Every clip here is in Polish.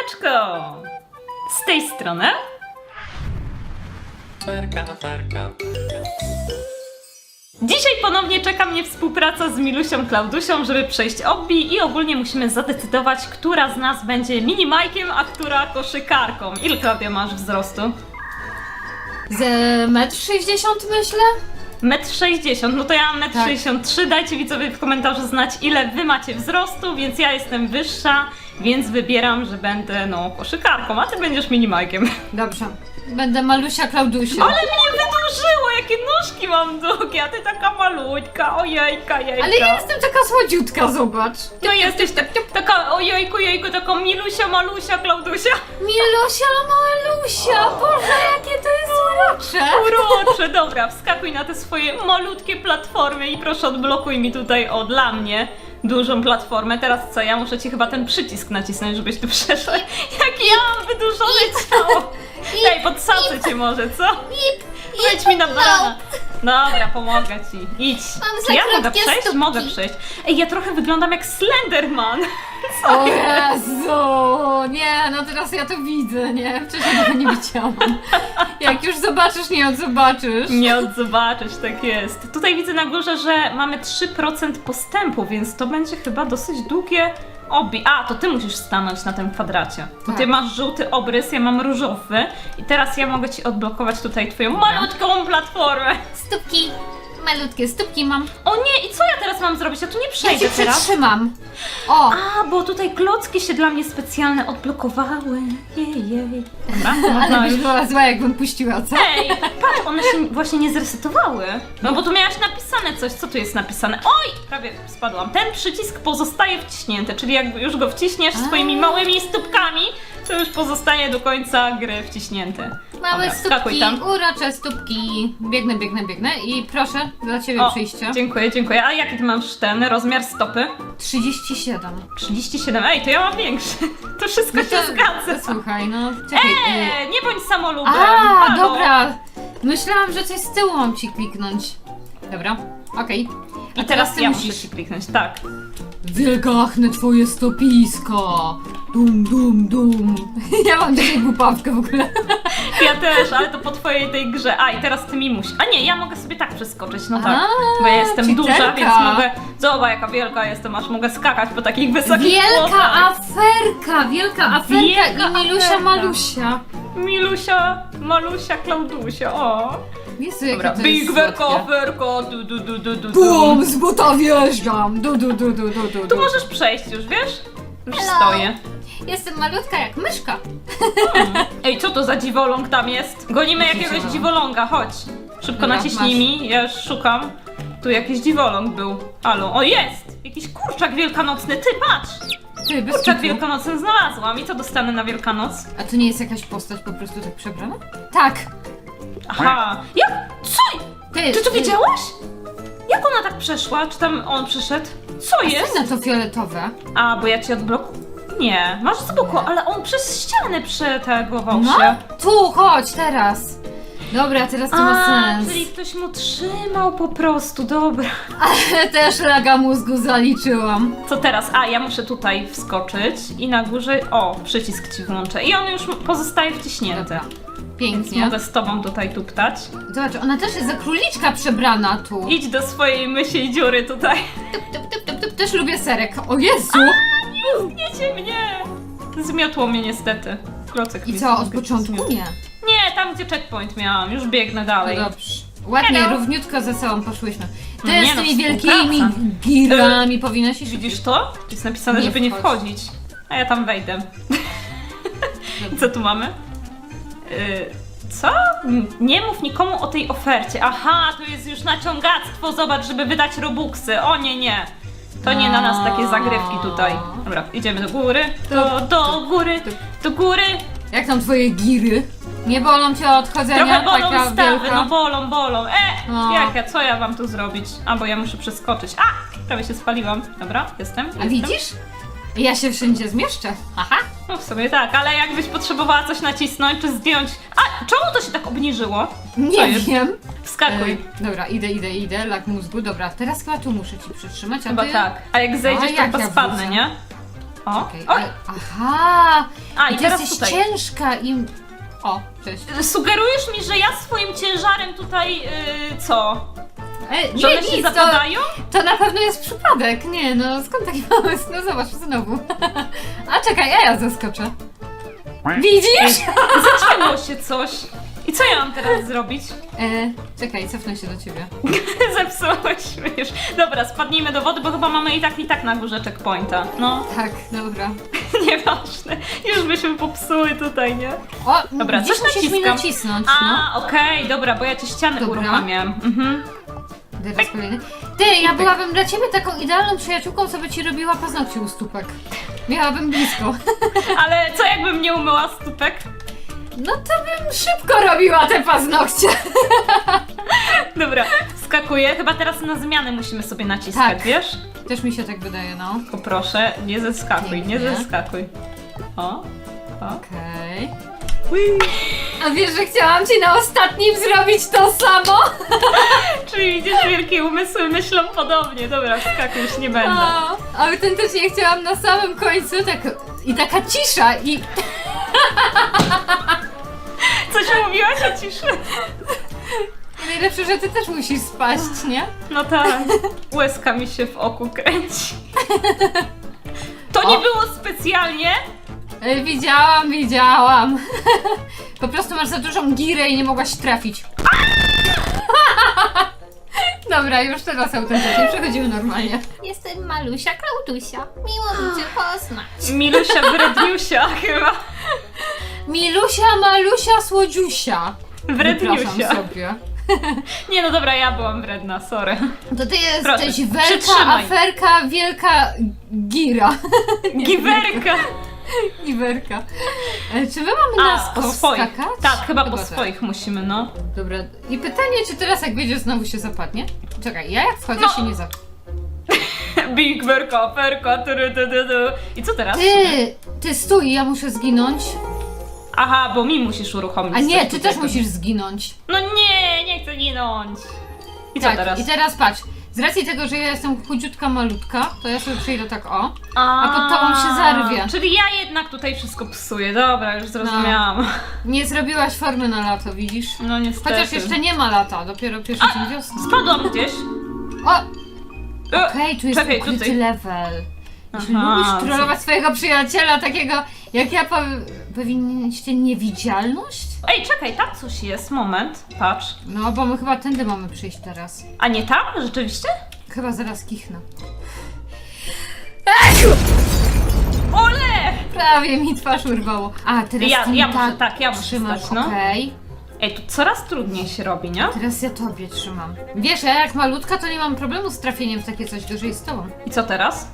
Siemaneczko! Z tej strony Ferka, ferka. Dzisiaj ponownie czeka mnie współpraca z Milusią Klaudusią, żeby przejść obbi i ogólnie musimy zadecydować, która z nas będzie minimajkiem, a która koszykarką. Ile Klaudia masz wzrostu? Z metr 60 myślę? Metr 60, no to ja mam metr Tak. 63. Dajcie widzowie w komentarzu znać, ile wy macie wzrostu, więc ja jestem wyższa, więc wybieram, że będę no koszykarką, a ty będziesz minimajkiem. Dobrze. Będę Malusia Klaudusia. Ale mnie wydłużyło, jakie nóżki mam długie, a ty taka malutka, ojejka, jejka. Ale ja jestem taka słodziutka, zobacz. No jesteś tak, taka, ojejku, jejku, taka milusia, malusia, Klaudusia. Milusia, Malusia, Boże, jakie to jest urocze. Urocze, dobra, wskakuj na te swoje malutkie platformy i proszę odblokuj mi tutaj o dla mnie dużą platformę. Teraz co, ja muszę ci chyba ten przycisk nacisnąć, żebyś tu przeszła. Jak ja mam wydłużone ciało. Daj, podsadzę cię może, co? Wejdź mi na barana. Dobra, pomogę ci. Idź. Mam Czy ja za mogę krótkie przejść? stópki. Mogę przejść. Ej, ja trochę wyglądam jak Slenderman. O Jezu, nie, no teraz ja to widzę, nie? Wcześniej tego nie widziałam. Jak już zobaczysz, nie odzobaczysz. Nie odzobaczyć, tak jest. Tutaj widzę na górze, że mamy 3% postępu, więc to będzie chyba dosyć długie obi. A, to ty musisz stanąć na tym kwadracie. To Tak. ty masz żółty obrys, ja mam różowy. I teraz ja mogę ci odblokować tutaj twoją malutką platformę. Stópki, malutkie stópki mam. O nie, i co ja teraz mam zrobić? Ja tu nie Ja przejdę cię teraz. przytrzymam. O, A, bo tutaj klocki się dla mnie specjalne odblokowały. Jej, jej. Dobra, ale byś już była zła, jakbym puściła, co? Ej, patrz, one się właśnie nie zresetowały. No bo tu miałaś napisane coś, co tu jest napisane? Oj, prawie spadłam. Ten przycisk pozostaje wciśnięty, czyli jak już go wciśniesz swoimi małymi stópkami, to już pozostanie do końca gry wciśnięty. Małe Dobra, skakuj stópki, tam. urocze stópki. Biegnę, biegnę, biegnę i proszę, dla Ciebie O, przyjście. dziękuję, dziękuję. A jaki ty masz ten rozmiar stopy? 37. 37. Ej, to ja mam większy. To wszystko No się to- zgadza. Słuchaj, no czekaj. y- Eee, nie bądź samolubem. A, Halo. dobra. Myślałam, że coś z tyłu mam ci kliknąć. Dobra, okej. I teraz ty ja muszę kliknąć, tak. Wielgachne twoje stopisko. Dum, dum, dum. Ja mam dzisiaj głupawkę w ogóle. Ja też, ale to po twojej tej grze. A i teraz ty mi musisz. A nie, ja mogę sobie tak przeskoczyć, no tak. A, Bo ja jestem duża, więc mogę. Zobacz jaka wielka jestem, aż mogę skakać po takich wysokich Wielka płotach. aferka, wielka aferka Wielka i Milusia aferka. Malusia. Milusia, Malusia, Klaudusia, o. Jakie Dobra, big jest słodkie. werka, du du du du du Bum, z buta wjeżdżam. Du, du, du, du, du, du, Tu du. możesz przejść już, wiesz? Już Hello. stoję. Jestem malutka jak myszka. Ej, co to za dziwoląg tam jest? Gonimy Jaki jakiegoś dziwoląg? dziwoląga, chodź. Szybko Dobra, naciśnij masz. mi, ja już szukam. Tu jakiś dziwoląg był. Halo, o jest! Jakiś kurczak wielkanocny, ty patrz! Ty, bez Kurczak kitu. wielkanocny znalazłam i co dostanę na Wielkanoc? A to nie jest jakaś postać po prostu tak przebrana? Tak. Aha, jak? Co? Ty, Czy to ty- wiedziałaś? Jak ona tak przeszła? Czy tam on przyszedł? Co jest? Na to fioletowe? A, bo ja cię odblokuję. Nie, masz z boku, ale on przez ścianę przetegował No, się. tu, chodź, teraz. Dobra, teraz to ma A, sens. czyli ktoś mu trzymał po prostu, dobra. Ale też laga mózgu zaliczyłam. Co teraz? A, ja muszę tutaj wskoczyć i na górze, o, przycisk ci włączę. I on już pozostaje wciśnięty. Dobra. Pięknie. mogę z tobą tutaj tuptać. Zobacz, ona też jest za króliczka przebrana tu. Idź do swojej mysiej dziury tutaj. Tup, tup, tup, tup, tup. Też lubię serek. O Jezu! Zgniecie mnie! Zmiotło mnie niestety. Klocek I co, od zgniótł. początku? Nie. Nie, tam gdzie checkpoint miałam, już biegnę dalej. No dobrze. Ładnie, Hello. równiutko ze sobą poszłyśmy. Ty No nie z no, tymi wielkimi współpraca. girami powinnaś iść. Widzisz to? Jest napisane, Nie żeby nie wchodź. wchodzić. A ja tam wejdę. I co tu mamy? Yy, co? Nie mów nikomu o tej ofercie. Aha, to jest już naciągactwo, zobacz, żeby wydać robuxy. O nie, nie. To nie na nas takie zagrywki tutaj. Dobra, idziemy do góry. Do, do góry, do góry. Jak tam twoje giry? Nie bolą cię od chodzenia? Trochę bolą taka stawy, wielka? no bolą, bolą. E, No. jak ja, co ja mam tu zrobić? A, bo ja muszę przeskoczyć. A, prawie się spaliłam. Dobra, jestem. A jestem. widzisz? Ja się wszędzie zmieszczę. Aha. No w sumie tak, ale jakbyś potrzebowała coś nacisnąć czy zdjąć. A, czemu to się tak obniżyło? Co Nie jest? wiem. Wskakuj. E, dobra, idę, idę, idę. Lak mózgu. Dobra, teraz chyba tu muszę ci przytrzymać, a Chyba ty... tak. A jak zejdziesz, to jak chyba ja spadnę, wrócę? nie? O, Okej, o, ale- Aha! a i ty teraz jesteś tutaj. ciężka i... O, cześć. Sugerujesz mi, że ja swoim ciężarem tutaj, yy, co? E, Że nie, one się nic, to, zapadają? to na pewno jest przypadek. Nie, no skąd taki pomysł? No zobacz, znowu. Czekaj, a ja zaskoczę. Widzisz? Zacięło się coś. I co ja mam teraz zrobić? E, czekaj, cofnę się do ciebie. Zepsułeś mnie już. Dobra, spadnijmy do wody, bo chyba mamy i tak i tak na górze checkpointa. No, Tak, dobra. nieważne. Już byśmy popsuły tutaj, nie? O, Dobra, gdzieś coś musisz mi naciskam. nacisnąć, no. A, okej, dobra, bo ja ci ścianę Dobra. uruchamiam. Mhm. Teraz kolejny. Ty, ja byłabym dla ciebie taką idealną przyjaciółką, co by ci robiła paznokcie u stópek. Miałabym blisko. Ale co jakbym nie umyła stópek? No to bym szybko robiła te paznokcie. Dobra, skakuję. Chyba teraz na zmianę musimy sobie naciskać, Tak. wiesz? Też mi się tak wydaje, no. Poproszę, nie zeskakuj, nie Pięknie. zeskakuj. O, o. Okej. A wiesz, że chciałam ci na ostatnim zrobić to samo? Czyli widzisz, wielkie umysły myślą podobnie. Dobra, skakuj, już nie będę. Autentycznie chciałam na samym końcu tak... I taka cisza i... Coś mówiłaś o ciszy? Najlepsze, że ty też musisz spaść, nie? No tak, łezka mi się w oku kręci. To nie O. było specjalnie. E, Widziałam, widziałam. Po prostu masz za dużą girę i nie mogłaś trafić. Dobra, już teraz autentycznie przechodzimy normalnie. Jestem Malusia Klaudusia. Miło mi cię poznać. Milusia Wredniusia chyba. Milusia, Malusia, Słodziusia. Wredniusia. Sobie. Nie no dobra, ja byłam wredna, sorry. To ty jesteś Proszę, wielka przytrzymaj. aferka, wielka gira. Giwerka. Giwerka. E, Czy my mamy na A, po swoich. skakać? Tak, chyba po tak. swoich musimy, no. Dobra. I pytanie, czy teraz jak będzie znowu się zapadnie? Czekaj, ja jak wchodzę No. się nie zapadnie. Big werka, perka, tyry, ty, ty, ty. I co teraz? Ty, ty stój, ja muszę zginąć. Aha, bo mi musisz uruchomić. A nie, coś ty tutaj. też musisz zginąć. No nie, nie chcę ginąć. I co tak, teraz? i teraz patrz. Z racji tego, że ja jestem chudziutka malutka, to ja sobie przyjdę tak o. A, pod tobą się zarwie. Czyli ja jednak tutaj wszystko psuję. Dobra, już zrozumiałam. Nie zrobiłaś formy na lato, widzisz? No, niestety. Chociaż jeszcze nie ma lata, dopiero pierwszy dzień wiosny. Spadłam gdzieś. O! E, Okej, tu jest Czekaj, ukryty tutaj. level. Jeśli Aha, lubisz trollować swojego przyjaciela takiego jak ja, powi powinniście niewidzialność? Ej, czekaj, tam coś jest. Moment, patrz. No, bo my chyba tędy mamy przyjść teraz. A nie tam? Rzeczywiście? Chyba zaraz kichnę. Ole! Prawie mi twarz urwało. A, teraz Ja- ty ja mi muszę, tak, ja muszę trzymasz, stać, no. okej. Ej, tu coraz trudniej się robi, nie? Teraz ja tobie trzymam. Wiesz, ja jak malutka to nie mam problemu z trafieniem w takie coś gorzej z tobą. I co teraz?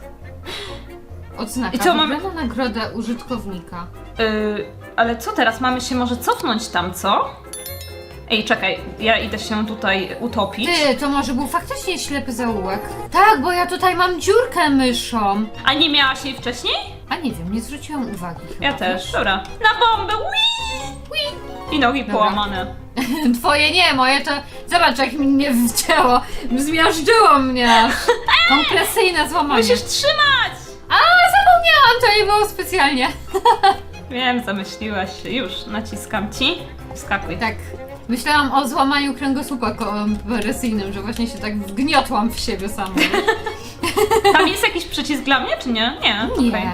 Odznaka. I co mamy- Wybrana nagroda użytkownika. Yy, ale co teraz? Mamy się może cofnąć tam, co? Ej, czekaj, ja idę się tutaj utopić. Ty, to może był faktycznie ślepy zaułek. Tak, bo ja tutaj mam dziurkę myszą. A nie miałaś jej wcześniej? A nie wiem, nie zwróciłam uwagi. Chyba, Ja też. Dobra. Na bombę! Wii! I nogi Dobra. połamane. Twoje nie, moje to... Zobacz, jak mi nie wcięło. Zmiażdżyło mnie. Kompresyjne złamanie. Musisz trzymać! A, zapomniałam, to nie było specjalnie. Wiem, zamyśliłaś się. Już, naciskam ci. Skakuj. Tak. Myślałam o złamaniu kręgosłupa kompresyjnym, że właśnie się tak wgniotłam w siebie samą. Tam jest jakiś przycisk dla mnie, czy nie? Nie. Nie. okej.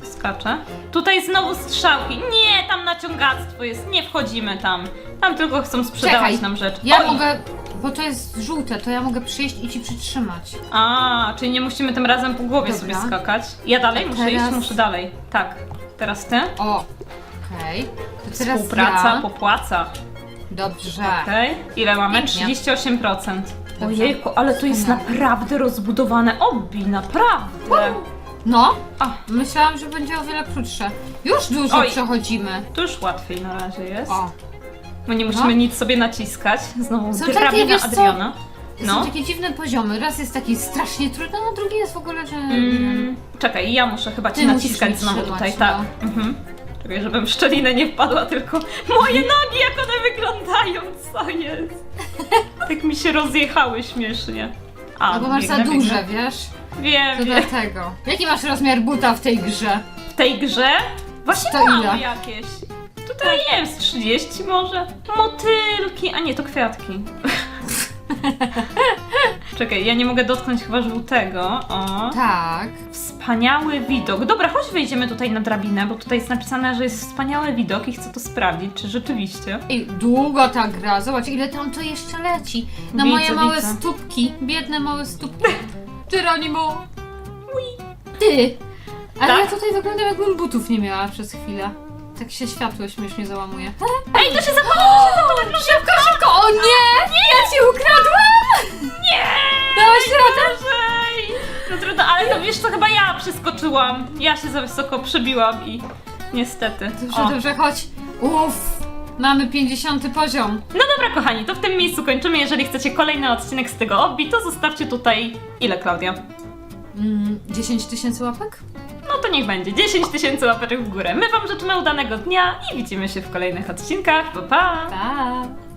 To skaczę. Tutaj znowu strzałki. Nie, tam naciągactwo jest. Nie wchodzimy tam. Tam tylko chcą sprzedawać Czekaj, nam rzeczy. Ja Oj! mogę... Bo to jest żółte, to ja mogę przyjść i ci przytrzymać. A, czyli nie musimy tym razem po głowie Dobra. sobie skakać. Ja dalej A muszę teraz- iść, muszę dalej. Tak. Teraz ty? O, okej. To teraz Współpraca ja. popłaca. Dobrze. Okej. Ile mamy? Pięknie. 38%. Dobrze. Ojejku, ale to jest Wspaniale. naprawdę rozbudowane obi, naprawdę. No, A, myślałam, że będzie o wiele krótsze. Już dużo Oj. przechodzimy. to już łatwiej na razie jest. O, Bo nie musimy No. nic sobie naciskać. Znowu Są drabina wiesz co? Adriana. są No. takie dziwne poziomy. Raz jest taki strasznie trudny, a drugi jest w ogóle, że... Mm, czekaj, ja muszę chyba Ty ci musisz naciskać znowu trzymać, tutaj, no. tak. Mhm. Czekaj, żebym w szczelinę nie wpadła, tylko moje nogi, jak one wyglądają, co jest? Tak mi się rozjechały śmiesznie. A, Albo masz za biegnę, duże, biegnę. wiesz? Wiem, To wiem. dlatego. Jaki masz rozmiar buta w tej grze? W tej grze właśnie To ile? jakieś. Tutaj z 30 może. Motylki, a nie, to kwiatki. Czekaj, ja nie mogę dotknąć chyba żółtego. O. Tak. Wspaniały widok. Dobra, chodź wejdziemy tutaj na drabinę, bo tutaj jest napisane, że jest wspaniały widok i chcę to sprawdzić, czy rzeczywiście. Ej, długo ta gra. Zobacz, ile tam to jeszcze leci. Na Widzę, moje małe widzę. stópki. Biedne małe stópki. Geronimo. Ty. Ale Tak? ja tutaj wyglądam jakbym butów nie miała przez chwilę. Tak się światło śmiesznie załamuje. Ej, to się zapalało! Szybko, szybko! O nie! Nie! Ja ci ukradłam! Nie! Dałaś radę? Najgorzej! No trudno, ale to wiesz co, chyba ja przeskoczyłam. Ja się za wysoko przebiłam i niestety. Dobrze, O. dobrze, chodź. Uff. Mamy 50 poziom. No dobra, kochani, to w tym miejscu kończymy. Jeżeli chcecie kolejny odcinek z tego obbi, to zostawcie tutaj... Ile, Klaudia? Mm, 10 tysięcy łapek? No to niech będzie 10 tysięcy łapeczek w górę. My Wam życzymy udanego dnia i widzimy się w kolejnych odcinkach. Pa, pa! Tak.